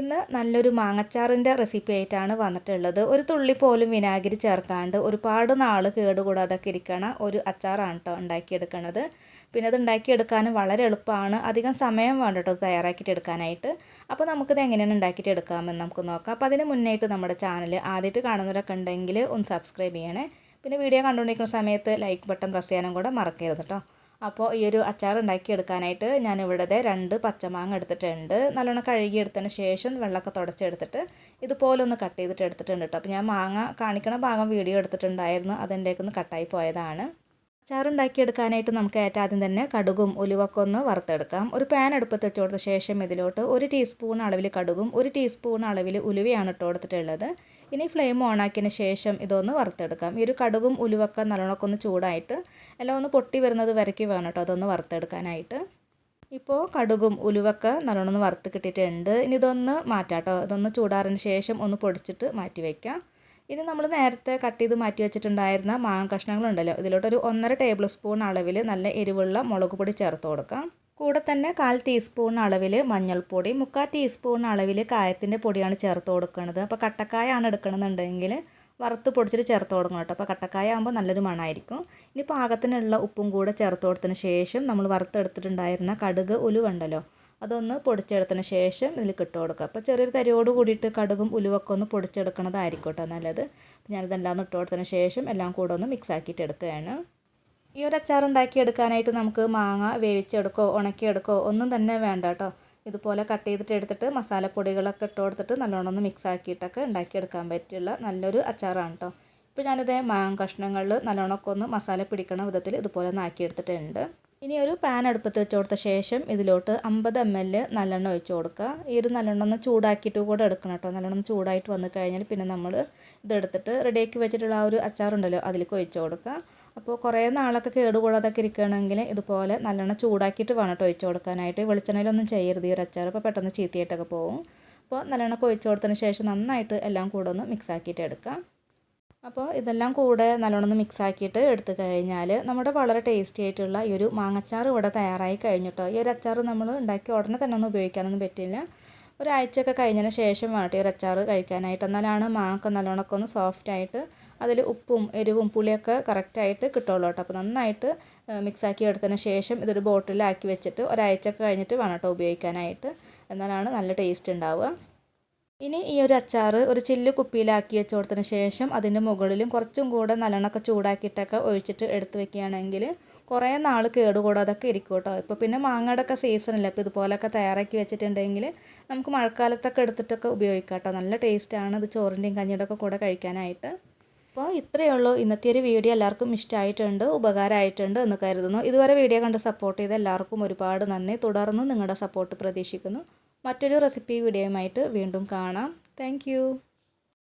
ഇന്ന് നല്ലൊരു മാങ്ങച്ചാറിന്റെ റെസിപ്പി ആയിട്ടാണ് വന്നിട്ടുള്ളത്. ഒരു തുള്ളി പോലും വിനാഗിരി ചേർക്കാണ്ട് ഒരുപാട് നാൾ കേടുകൂടാതൊക്കെ ഇരിക്കണ ഒരു അച്ചാറാണ് കേട്ടോ ഉണ്ടാക്കിയെടുക്കണത്. പിന്നെ അത് ഉണ്ടാക്കിയെടുക്കാനും വളരെ എളുപ്പമാണ്. അധികം സമയം വേണ്ട തയ്യാറാക്കിയിട്ട് എടുക്കാനായിട്ട്. അപ്പോൾ നമുക്കിത് എങ്ങനെയാണ് ഉണ്ടാക്കിയിട്ട് എടുക്കാമെന്ന് നമുക്ക് നോക്കാം. അപ്പോൾ അതിന് മുന്നായിട്ട് നമ്മുടെ ചാനൽ ആദ്യമായിട്ട് കാണുന്നവരൊക്കെ ഉണ്ടെങ്കിൽ ഒന്ന് സബ്സ്ക്രൈബ് ചെയ്യണേ. പിന്നെ വീഡിയോ കണ്ടുകൊണ്ടിരിക്കുന്ന സമയത്ത് ലൈക്ക് ബട്ടൺ പ്രസ് ചെയ്യാനും കൂടെ മറക്കരുത് കേട്ടോ അപ്പോൾ ഈ ഒരു അച്ചാർ ഉണ്ടാക്കിയെടുക്കാനായിട്ട് ഞാൻ ഇവിടുത്തെ രണ്ട് പച്ചമാങ്ങ എടുത്തിട്ടുണ്ട്. നല്ലോണം കഴുകിയെടുത്തതിന് ശേഷം വെള്ളമൊക്കെ തുടച്ചെടുത്തിട്ട് ഇതുപോലെ ഒന്ന് കട്ട് ചെയ്തിട്ട് എടുത്തിട്ടുണ്ട് കേട്ടോ അപ്പോൾ ഞാൻ മാങ്ങ കാണിക്കണ ഭാഗം വീഡിയോ എടുത്തിട്ടുണ്ടായിരുന്നു. അതെന്റെയൊക്കെ കട്ടായി പോയതാണ്. അച്ചാർ ഉണ്ടാക്കിയെടുക്കാനായിട്ട് നമുക്ക് ഏറ്റവും ആദ്യം തന്നെ കടുകും ഉലുവൊക്കെ ഒന്ന് വറുത്തെടുക്കാം. ഒരു പാൻ അടുപ്പത്ത് വെച്ച് കൊടുത്ത ശേഷം ഇതിലോട്ട് ഒരു ടീസ്പൂൺ അളവിൽ കടുകും ഒരു ടീസ്പൂൺ അളവിൽ ഉലുവയാണ് ഇട്ട് കൊടുത്തിട്ടുള്ളത്. ഇനി ഫ്ലെയിം ഓൺ ഓണാക്കിയതിന് ശേഷം ഇതൊന്ന് വറുത്തെടുക്കാം. ഈ ഒരു കടുകും ഉലുവൊക്കെ നല്ലോണമൊക്കെ ഒന്ന് ചൂടായിട്ട് എല്ലാം ഒന്ന് പൊട്ടി വരുന്നത് വരയ്ക്ക് വേണം കേട്ടോ അതൊന്ന് വറുത്തെടുക്കാനായിട്ട്. ഇപ്പോൾ കടുകും ഉലുവൊക്കെ നല്ലോണം ഒന്ന് വറുത്ത് കിട്ടിയിട്ടുണ്ട്. ഇനി ഇതൊന്ന് മാറ്റാം കേട്ടോ. ഇതൊന്ന് ചൂടാറിന് ശേഷം ഒന്ന് പൊടിച്ചിട്ട് മാറ്റി വയ്ക്കാം ഇനി നമ്മൾ നേരത്തെ കട്ട് ചെയ്ത് മാറ്റി വെച്ചിട്ടുണ്ടായിരുന്ന മാങ്ങ കഷ്ണങ്ങളുണ്ടല്ലോ. ഇതിലോട്ടൊരു ഒന്നര ടേബിൾ സ്പൂൺ അളവിൽ നല്ല എരിവുള്ള മുളക് പൊടി ചേർത്ത് കൊടുക്കാം. കൂടെ തന്നെ കാൽ ടീസ്പൂൺ അളവിൽ മഞ്ഞൾപ്പൊടി മുക്കാൽ ടീസ്പൂൺ അളവിൽ കായത്തിന്റെ പൊടിയാണ് ചേർത്ത് കൊടുക്കുന്നത് അപ്പോൾ കട്ടക്കായാണ് എടുക്കണമെന്നുണ്ടെങ്കിൽ വറുത്ത് പൊടിച്ചിട്ട് ചേർത്ത് കൊടുക്കണം കേട്ടോ. അപ്പോൾ കട്ടക്കായ ആകുമ്പോൾ നല്ലൊരു മണമായിരിക്കും. ഇനി പാകത്തിനുള്ള ഉപ്പും കൂടെ ചേർത്ത് കൊടുത്തതിന് ശേഷം നമ്മൾ വറുത്തെടുത്തിട്ടുണ്ടായിരുന്ന കടുക് ഉലുവുണ്ടല്ലോ അതൊന്ന് പൊടിച്ചെടുത്തതിന് ശേഷം ഇതിൽ ഇട്ട് കൊടുക്കുക. അപ്പോൾ ചെറിയൊരു തരിയോട് കൂടിയിട്ട് കടുകും ഉലുവൊക്കെ ഒന്ന് പൊടിച്ചെടുക്കണതായിരിക്കട്ടെ കേട്ടോ നല്ലത് ഞാനിതെല്ലാം ഇട്ട് കൊടുത്തതിന് ശേഷം എല്ലാം കൂടെ ഒന്ന് മിക്സ് ആക്കിയിട്ട് എടുക്കുകയാണ്. ഈ ഒരു അച്ചാർ ഉണ്ടാക്കിയെടുക്കാനായിട്ട് നമുക്ക് മാങ്ങ വേവിച്ചെടുക്കോ ഉണക്കിയെടുക്കോ ഒന്നും തന്നെ വേണ്ട കേട്ടോ. ഇതുപോലെ കട്ട് ചെയ്തിട്ട് എടുത്തിട്ട് മസാലപ്പൊടികളൊക്കെ ഇട്ട് കൊടുത്തിട്ട് നല്ലോണം ഒന്ന് മിക്സ് ആക്കിയിട്ടൊക്കെ ഉണ്ടാക്കിയെടുക്കാൻ പറ്റുള്ള നല്ലൊരു അച്ചാറാണ് കേട്ടോ. ഇപ്പോൾ ഞാനിത് മാങ്ങ കഷ്ണങ്ങളിൽ നല്ലോണമൊക്കെ ഒന്ന് മസാല പിടിക്കണ വിധത്തിൽ ഇതുപോലെ ഒന്ന് ആക്കിയെടുത്തിട്ടുണ്ട്. ഇനി ഒരു പാൻ അടുപ്പത്ത് വെച്ച് കൊടുത്ത ശേഷം ഇതിലോട്ട് അമ്പത് എം എൽ നല്ലെണ്ണ ഒഴിച്ച് കൊടുക്കുക. ഈ ഒരു നല്ലെണ്ണ ഒന്ന് ചൂടാക്കിയിട്ട് കൂടെ എടുക്കണം കേട്ടോ. നല്ലെണ്ണം ചൂടായിട്ട് വന്നു കഴിഞ്ഞാൽ പിന്നെ നമ്മൾ ഇതെടുത്തിട്ട് റെഡിയാക്കി വെച്ചിട്ടുള്ള ആ ഒരു അച്ചാറുണ്ടല്ലോ അതിലേക്ക് ഒഴിച്ച് കൊടുക്കുക. അപ്പോൾ കുറേ നാളൊക്കെ കേടുകൂടാതൊക്കെ ഇരിക്കുകയാണെങ്കിൽ ഇതുപോലെ നല്ലെണ്ണ ചൂടാക്കിയിട്ട് വേണം കേട്ടോ ഒഴിച്ച് കൊടുക്കാനായിട്ട്. വെളിച്ചെണ്ണയിലൊന്നും ചെയ്യരുത് ഈ ഒരു അച്ചാർ. അപ്പോൾ പെട്ടെന്ന് ചീത്തയായിട്ടൊക്കെ പോകും. അപ്പോൾ നല്ലെണ്ണ ഒഴിച്ച് കൊടുത്തതിന് ശേഷം നന്നായിട്ട് എല്ലാം കൂടെ ഒന്ന് മിക്സ് ആക്കിയിട്ട് എടുക്കാം അപ്പോൾ ഇതെല്ലാം കൂടെ നല്ലോണം മിക്സ് ആക്കിയിട്ട് എടുത്തു കഴിഞ്ഞാൽ നമ്മുടെ വളരെ ടേസ്റ്റി ആയിട്ടുള്ള ഈ ഒരു മാങ്ങച്ചാർ ഇവിടെ തയ്യാറായി കഴിഞ്ഞിട്ടോ ഈ ഒരു അച്ചാർ നമ്മൾ ഉണ്ടാക്കി ഉടനെ തന്നെ ഒന്നും ഉപയോഗിക്കാനൊന്നും പറ്റില്ല ഒരാഴ്ചയൊക്കെ കഴിഞ്ഞതിന് ശേഷം വേണം ഈ ഒരു അച്ചാർ കഴിക്കാനായിട്ട്. എന്നാലാണ് മാങ്ങ നല്ലോണമൊക്കെ ഒന്ന് സോഫ്റ്റ് ആയിട്ട് അതിൽ ഉപ്പും എരിവും പുളിയൊക്കെ കറക്റ്റായിട്ട് കിട്ടുള്ളൂ കേട്ടോ അപ്പോൾ നന്നായിട്ട് മിക്സ് ആക്കി എടുത്തതിന് ശേഷം ഇതൊരു ബോട്ടിലാക്കി വെച്ചിട്ട് ഒരാഴ്ചയൊക്കെ കഴിഞ്ഞിട്ട് വേണം കേട്ടോ ഉപയോഗിക്കാനായിട്ട്. എന്നാലാണ് നല്ല ടേസ്റ്റ് ഉണ്ടാവുക. ഇനി ഈ ഒരു അച്ചാർ ഒരു ചില്ല് കുപ്പിയിലാക്കി വെച്ച് കൊടുത്തതിന് ശേഷം അതിന്റെ മുകളിലും കുറച്ചും കൂടെ നല്ലെണ്ണൊക്കെ ചൂടാക്കിയിട്ടൊക്കെ ഒഴിച്ചിട്ട് എടുത്ത് വെക്കുകയാണെങ്കിൽ കുറേ നാൾ കേടുകൂടാതൊക്കെ ഇരിക്കും കേട്ടോ. ഇപ്പോൾ പിന്നെ മാങ്ങയുടെ ഒക്കെ സീസണില്ല അപ്പോൾ ഇതുപോലൊക്കെ തയ്യാറാക്കി വെച്ചിട്ടുണ്ടെങ്കിൽ നമുക്ക് മഴക്കാലത്തൊക്കെ എടുത്തിട്ടൊക്കെ ഉപയോഗിക്കാം കേട്ടോ. നല്ല ടേസ്റ്റാണ് ഇത് ചോറിന്റെയും കഞ്ഞിയുടെ ഒക്കെ കൂടെ കഴിക്കാനായിട്ട്. അപ്പോൾ ഇത്രയേ ഉള്ളൂ. ഇന്നത്തെ ഒരു വീഡിയോ എല്ലാവർക്കും ഇഷ്ടമായിട്ടുണ്ട് ഉപകാരമായിട്ടുണ്ട് എന്ന് കരുതുന്നു. ഇതുവരെ വീഡിയോ കണ്ട് സപ്പോർട്ട് ചെയ്ത എല്ലാവർക്കും ഒരുപാട് നന്ദി. തുടർന്ന് നിങ്ങളുടെ സപ്പോർട്ട് പ്രതീക്ഷിക്കുന്നു. മറ്റൊരു റെസിപ്പി വീഡിയോയുമായിട്ട് വീണ്ടും കാണാം. താങ്ക്